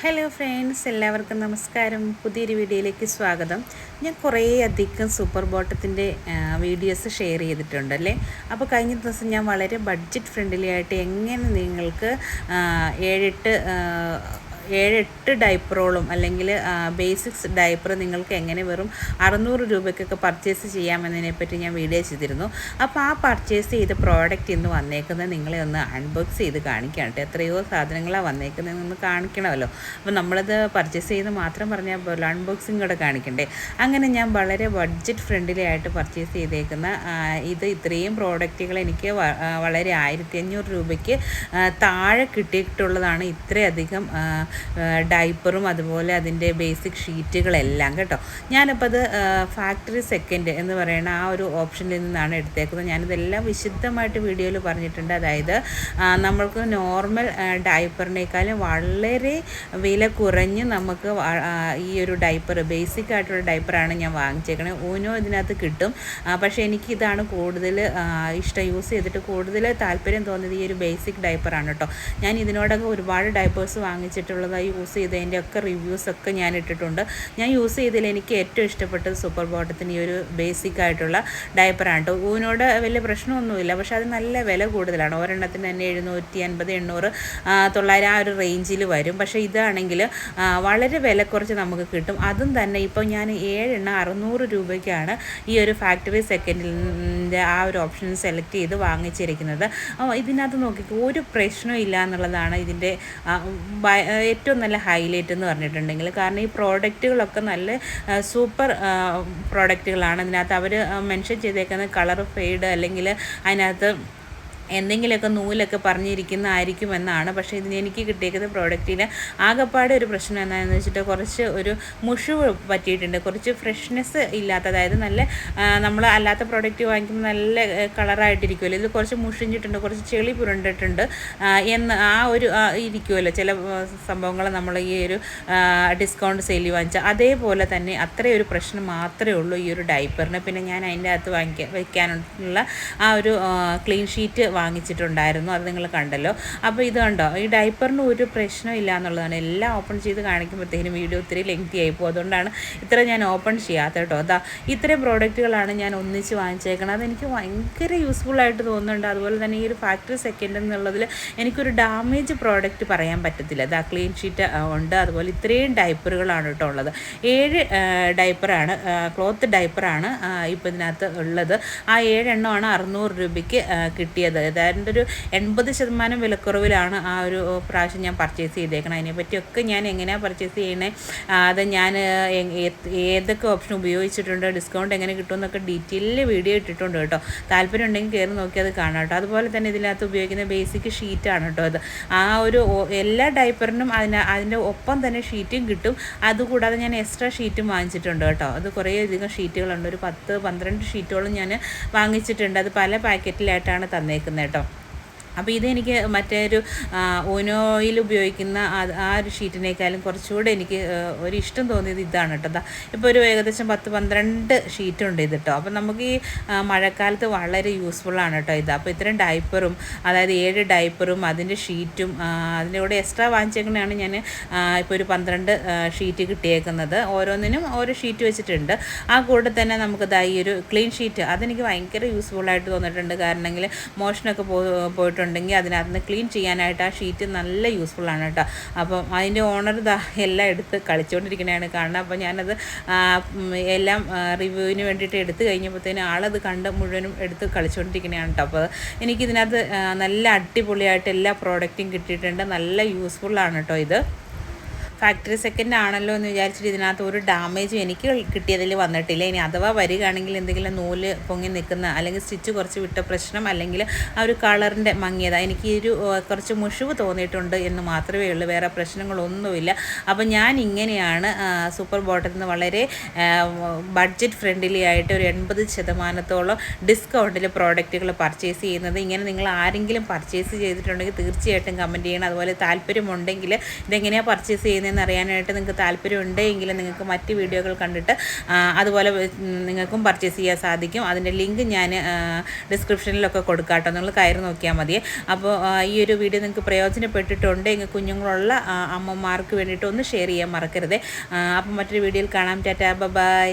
Hello friends എല്ലാവർക്കും നമസ്കാരം. പുതിയൊരു വീഡിയോയിലേക്ക് സ്വാഗതം. ഞാൻ കുറേ അധികം സൂപ്പർ ബോട്ടത്തിന്റെ വീഡിയോസ് ഷെയർ ചെയ്തിട്ടുണ്ട് അല്ലേ? അപ്പോൾ കഴിഞ്ഞ ദിവസം ഞാൻ വളരെ ബഡ്ജറ്റ് ഫ്രണ്ട്ലി ആയിട്ട് എങ്ങനെ നിങ്ങൾക്ക് ഏഴെട്ട് ആ, ഏഴെട്ട് ഡൈപ്പറോളും അല്ലെങ്കിൽ ബേസിക്സ് ഡൈപ്പർ നിങ്ങൾക്ക് എങ്ങനെ വെറും അറുന്നൂറ് രൂപയ്ക്കൊക്കെ പർച്ചേസ് ചെയ്യാമെന്നതിനെ പറ്റി ഞാൻ വീഡിയോ ചെയ്തിരുന്നു. അപ്പോൾ ആ പർച്ചേസ് ചെയ്ത പ്രോഡക്റ്റ് ഇന്ന് വന്നേക്കുന്നത് നിങ്ങളെ ഒന്ന് അൺബോക്സ് ചെയ്ത് കാണിക്കാം കേട്ടോ എത്രയോ സാധനങ്ങളാണ് വന്നേക്കുന്നത് ഒന്ന് കാണിക്കണമല്ലോ. അപ്പോൾ നമ്മളത് പർച്ചേസ് ചെയ്ത് മാത്രം പറഞ്ഞാൽ പോലെ അൺബോക്സിങ് കൂടെ കാണിക്കണ്ടേ. അങ്ങനെ ഞാൻ വളരെ ബഡ്ജറ്റ് ഫ്രണ്ട്ലി ആയിട്ട് പർച്ചേസ് ചെയ്തേക്കുന്ന ഇത് ഇത്രയും പ്രോഡക്റ്റുകൾ എനിക്ക് വളരെ ആയിരത്തി അഞ്ഞൂറ് രൂപയ്ക്ക് താഴെ കിട്ടിയിട്ടുള്ളതാണ് ഇത്രയധികം ഡൈപ്പറും അതുപോലെ അതിന്റെ ബേസിക് ഷീറ്റുകളെല്ലാം കേട്ടോ. ഞാനിപ്പോൾ അത് ഫാക്ടറി സെക്കൻഡ് എന്ന് പറയുന്ന ആ ഒരു ഓപ്ഷനിൽ നിന്നാണ് എടുത്തേക്കുന്നത്. ഞാനിതെല്ലാം വിശുദ്ധമായിട്ട് വീഡിയോയിൽ പറഞ്ഞിട്ടുണ്ട്. അതായത് നമ്മൾക്ക് നോർമൽ ഡൈപ്പറിനേക്കാളും വളരെ വില കുറഞ്ഞ് നമുക്ക് ഈ ഒരു ഡൈപ്പർ ബേസിക് ആയിട്ടുള്ള ഡൈപ്പറാണ് ഞാൻ വാങ്ങിച്ചേക്കണത് ഊനോ ഇതിനകത്ത് കിട്ടും. പക്ഷേ എനിക്കിതാണ് കൂടുതൽ ഇഷ്ടം. യൂസ് ചെയ്തിട്ട് കൂടുതൽ താല്പര്യം തോന്നിയത് ഈ ഒരു ബേസിക് ഡൈപ്പറാണ് കേട്ടോ. ഞാൻ ഇതിനോടൊക്കെ ഒരുപാട് ഡൈപ്പേഴ്സ് വാങ്ങിച്ചിട്ടുള്ളതായി യൂസ് ചെയ്തതിന്റെ ഒക്കെ റിവ്യൂസ് ഒക്കെ ഞാൻ ഇട്ടിട്ടുണ്ട്. ഞാൻ യൂസ് ചെയ്തതിൽ എനിക്ക് ഏറ്റവും ഇഷ്ടപ്പെട്ടത് സൂപ്പർ ബോട്ടത്തിന് ഈ ഒരു ബേസിക് ആയിട്ടുള്ള ഡയപ്പറാണ് കേട്ടോ. ഊനോട് വലിയ പ്രശ്നമൊന്നുമില്ല. പക്ഷേ അത് നല്ല വില കൂടുതലാണ്. ഒരെണ്ണത്തിന് തന്നെ എഴുന്നൂറ്റി അൻപത് എണ്ണൂറ് തൊള്ളായിരം ആ ഒരു റേഞ്ചിൽ വരും. പക്ഷേ ഇതാണെങ്കിൽ വളരെ വില കുറച്ച് നമുക്ക് കിട്ടും. അതും തന്നെ ഇപ്പോൾ ഞാൻ ഏഴെണ്ണ അറുന്നൂറ് രൂപയ്ക്കാണ് ഈ ഒരു ഫാക്ടറി സെക്കൻഡിന്റെ ആ ഒരു ഓപ്ഷൻ സെലക്ട് ചെയ്ത് വാങ്ങിച്ചിരിക്കുന്നത്. ഇതിനകത്ത് നോക്കി ഒരു പ്രശ്നവും ഇല്ല എന്നുള്ളതാണ് ഇതിന്റെ ഏറ്റവും നല്ല ഹൈലൈറ്റ് എന്ന് പറഞ്ഞിട്ടുണ്ടെങ്കിൽ കാരണം ഈ പ്രോഡക്റ്റുകളൊക്കെ നല്ല സൂപ്പർ പ്രോഡക്റ്റുകളാണ് അതിനകത്ത് അവർ മെൻഷൻ ചെയ്തേക്കുന്ന കളർ ഫെയ്ഡ് അല്ലെങ്കിൽ അതിനകത്ത് എന്തെങ്കിലുമൊക്കെ നൂലൊക്കെ പറഞ്ഞിരിക്കുന്നതായിരിക്കുമെന്നാണ്. പക്ഷേ ഇതിന് എനിക്ക് കിട്ടിയേക്കുന്ന പ്രോഡക്റ്റിൽ ആകെപ്പാടെ ഒരു പ്രശ്നം എന്താണെന്ന് വെച്ചിട്ട് കുറച്ച് ഒരു മുഷിവ് പറ്റിയിട്ടുണ്ട്. കുറച്ച് ഫ്രഷ്നെസ് ഇല്ലാത്ത അതായത് നല്ല നമ്മൾ അല്ലാത്ത പ്രോഡക്റ്റ് വാങ്ങിക്കുമ്പോൾ നല്ല കളറായിട്ടിരിക്കുമല്ലോ ഇത് കുറച്ച് മുഷിഞ്ഞിട്ടുണ്ട് കുറച്ച് ചെളി പുരണ്ടിട്ടുണ്ട് എന്ന് ആ ഒരു ഇരിക്കുമല്ലോ ചില സംഭവങ്ങൾ നമ്മൾ ഈ ഒരു ഡിസ്കൗണ്ട് സെയിൽ വാങ്ങിച്ചാൽ അതേപോലെ തന്നെ അത്രയൊരു പ്രശ്നം മാത്രമേ ഉള്ളൂ ഈ ഒരു ഡൈപ്പറിന് പിന്നെ ഞാൻ അതിന്റെ അകത്ത് വാങ്ങിക്കാൻ വയ്ക്കാനുള്ള ആ ഒരു ക്ലീൻ ഷീറ്റ് വാങ്ങിച്ചിട്ടുണ്ടായിരുന്നു. അത് നിങ്ങൾ കണ്ടല്ലോ. അപ്പോൾ ഇത് കണ്ടോ? ഈ ഡൈപ്പറിന് ഒരു പ്രശ്നമില്ല എന്നുള്ളതാണ്. എല്ലാം ഓപ്പൺ ചെയ്ത് കാണിക്കുമ്പോഴത്തേനും വീഡിയോ ഒത്തിരി ലെങ്തി ആയിപ്പോൾ അതുകൊണ്ടാണ് ഇത്ര ഞാൻ ഓപ്പൺ ചെയ്യാത്ത കേട്ടോ. അതാ ഇത്രയും പ്രോഡക്റ്റുകളാണ് ഞാൻ ഒന്നിച്ച് വാങ്ങിച്ചേക്കുന്നത് അതെനിക്ക് ഭയങ്കര യൂസ്ഫുൾ ആയിട്ട് തോന്നുന്നുണ്ട്. അതുപോലെ തന്നെ ഈ ഒരു ഫാക്ടറി സെക്കൻഡ് എന്നുള്ളതിൽ എനിക്കൊരു ഡാമേജ് പ്രോഡക്റ്റ് പറയാൻ പറ്റത്തില്ല. അതാ ക്ലീൻ ഷീറ്റ് ഉണ്ട്. അതുപോലെ ഇത്രയും ഡൈപ്പറുകളാണ് കേട്ടോ ഉള്ളത്. ഏഴ് ഡൈപ്പറാണ് ക്ലോത്ത് ഡൈപ്പറാണ് ഇപ്പോൾ ഇതിനകത്ത് ഉള്ളത്. ആ ഏഴെണ്ണമാണ് അറുന്നൂറ് രൂപയ്ക്ക് കിട്ടിയത്. അതായത് ഒരു എൺപത് ശതമാനം വിലക്കുറവിലാണ് ആ ഒരു പ്രാവശ്യം ഞാൻ പർച്ചേസ് ചെയ്തേക്കണം അതിനെപ്പറ്റിയൊക്കെ ഞാൻ എങ്ങനെയാണ് പർച്ചേസ് ചെയ്യണേ അത് ഞാൻ ഏതൊക്കെ ഓപ്ഷൻ ഉപയോഗിച്ചിട്ടുണ്ട് ഡിസ്കൗണ്ട് എങ്ങനെ കിട്ടുമെന്നൊക്കെ ഡീറ്റെയിൽ വീഡിയോ ഇട്ടിട്ടുണ്ട് കേട്ടോ. താല്പര്യം ഉണ്ടെങ്കിൽ കയറി നോക്കി അത് കാണാം കേട്ടോ. അതുപോലെ തന്നെ ഇതിനകത്ത് ഉപയോഗിക്കുന്ന ബേസിക് ഷീറ്റാണ് കേട്ടോ അത്. ആ ഒരു എല്ലാ ഡൈപ്പറിനും അതിന് അതിന്റെ ഒപ്പം തന്നെ ഷീറ്റും കിട്ടും. അതുകൂടാതെ ഞാൻ എക്സ്ട്രാ ഷീറ്റും വാങ്ങിച്ചിട്ടുണ്ട് കേട്ടോ. അത് കുറേ അധികം ഷീറ്റുകളുണ്ട് ഒരു പത്ത് പന്ത്രണ്ട് ഷീറ്റുകളും ഞാൻ വാങ്ങിച്ചിട്ടുണ്ട്. അത് പല പാക്കറ്റിലായിട്ടാണ് തന്നേക്കുന്നത്. കേട്ടോ അപ്പോൾ ഇതെനിക്ക് മറ്റൊരു ഓനോയിൽ ഉപയോഗിക്കുന്ന ആ- ഒരു ഷീറ്റിനേക്കാളും കുറച്ചുകൂടെ എനിക്ക് ഒരു ഇഷ്ടം തോന്നിയത് ഇതാണ് കേട്ടോ. ഇപ്പോൾ ഒരു ഏകദേശം പത്ത് പന്ത്രണ്ട് ഷീറ്റുണ്ട് ഇത് കേട്ടോ. അപ്പോൾ നമുക്ക് ഈ മഴക്കാലത്ത് വളരെ യൂസ്ഫുള്ളാണ് കേട്ടോ ഇത്. അപ്പോൾ ഇത്രയും ഡൈപ്പറും അതായത് ഏഴ് ഡൈപ്പറും അതിന്റെ ഷീറ്റും അതിന്റെ കൂടെ എക്സ്ട്രാ വാങ്ങിച്ചേക്കണതാണ് ഞാൻ ഇപ്പോൾ ഒരു പന്ത്രണ്ട് ഷീറ്റ് കിട്ടിയേക്കുന്നത്. ഓരോന്നിനും ഓരോ ഷീറ്റ് വെച്ചിട്ടുണ്ട്. ആ കൂടെ തന്നെ നമുക്ക് ഈ ഒരു ക്ലീൻ ഷീറ്റ് അതെനിക്ക് ഭയങ്കര യൂസ്ഫുള്ളായിട്ട് തോന്നിയിട്ടുണ്ട്. കാരണമെങ്കിൽ മോഷനൊക്കെ പോ പോയിട്ടുണ്ടെങ്കിൽ അതിനകത്ത് നിന്ന് ക്ലീൻ ചെയ്യാനായിട്ട് ആ ഷീറ്റ് നല്ല യൂസ്ഫുൾ ആണ് കേട്ടോ. അപ്പം അതിന്റെ ഓണർ ഇതാ എല്ലാം എടുത്ത് കളിച്ചുകൊണ്ടിരിക്കണതാണ് കാരണം അപ്പോൾ ഞാനത് എല്ലാം റിവ്യൂവിന് വേണ്ടിയിട്ട് എടുത്തു കഴിഞ്ഞപ്പോഴത്തേനും ആളത് കണ്ട് മുഴുവനും എടുത്ത് കളിച്ചുകൊണ്ടിരിക്കണതാണ് കേട്ടോ. അപ്പോൾ എനിക്കിതിനകത്ത് നല്ല അടിപൊളിയായിട്ട് എല്ലാ പ്രോഡക്റ്റും കിട്ടിയിട്ടുണ്ട്. നല്ല യൂസ്ഫുൾ ആണ് കേട്ടോ ഇത്. ഫാക്ടറി സെക്കൻഡ് ആണല്ലോ എന്ന് വിചാരിച്ചിട്ട് ഇതിനകത്ത് ഒരു ഡാമേജും എനിക്ക് കിട്ടിയതിൽ വന്നിട്ടില്ല. ഇനി അഥവാ വരികയാണെങ്കിൽ എന്തെങ്കിലും നൂൽ പൊങ്ങി നിൽക്കുന്ന അല്ലെങ്കിൽ സ്റ്റിച്ച് കുറച്ച് വിട്ട പ്രശ്നം അല്ലെങ്കിൽ ആ ഒരു കളറിന്റെ മങ്ങിയത. എനിക്ക് ഒരു കുറച്ച് മുഷിവ് തോന്നിയിട്ടുണ്ട് എന്ന് മാത്രമേ ഉള്ളൂ. വേറെ പ്രശ്നങ്ങളൊന്നുമില്ല. അപ്പോൾ ഞാൻ ഇങ്ങനെയാണ് സൂപ്പർ ബോട്ടിൽ നിന്ന് വളരെ ബഡ്ജറ്റ് ഫ്രണ്ട്ലി ആയിട്ട് ഒരു എൺപത് ശതമാനത്തോളം ഡിസ്കൗണ്ടിൽ പ്രോഡക്റ്റുകൾ പർച്ചേസ് ചെയ്യുന്നത്. ഇങ്ങനെ നിങ്ങൾ ആരെങ്കിലും പർച്ചേസ് ചെയ്തിട്ടുണ്ടെങ്കിൽ തീർച്ചയായിട്ടും കമന്റ് ചെയ്യണം. അതുപോലെ താല്പര്യമുണ്ടെങ്കിൽ ഇതെങ്ങനെയാണ് പർച്ചേസ് ചെയ്യുന്നത് ചെയ്യുന്നതെന്ന് അറിയാനായിട്ട് നിങ്ങൾക്ക് താല്പര്യം ഉണ്ടെങ്കിൽ നിങ്ങൾക്ക് മറ്റ് വീഡിയോകൾ കണ്ടിട്ട് അതുപോലെ നിങ്ങൾക്കും പർച്ചേസ് ചെയ്യാൻ സാധിക്കും. അതിന്റെ ലിങ്ക് ഞാൻ ഡിസ്ക്രിപ്ഷനിലൊക്കെ കൊടുക്കാം കേട്ടോ. നിങ്ങൾ കയറി നോക്കിയാൽ മതി. അപ്പോൾ ഈ ഒരു വീഡിയോ നിങ്ങൾക്ക് പ്രയോജനപ്പെട്ടിട്ടുണ്ടെങ്കിൽ കുഞ്ഞുങ്ങളുള്ള ആ, അമ്മമാർക്ക് വേണ്ടിയിട്ട് ഒന്ന് ഷെയർ ചെയ്യാൻ മറക്കരുത്. അപ്പോൾ മറ്റൊരു വീഡിയോയിൽ കാണാം. Tata bye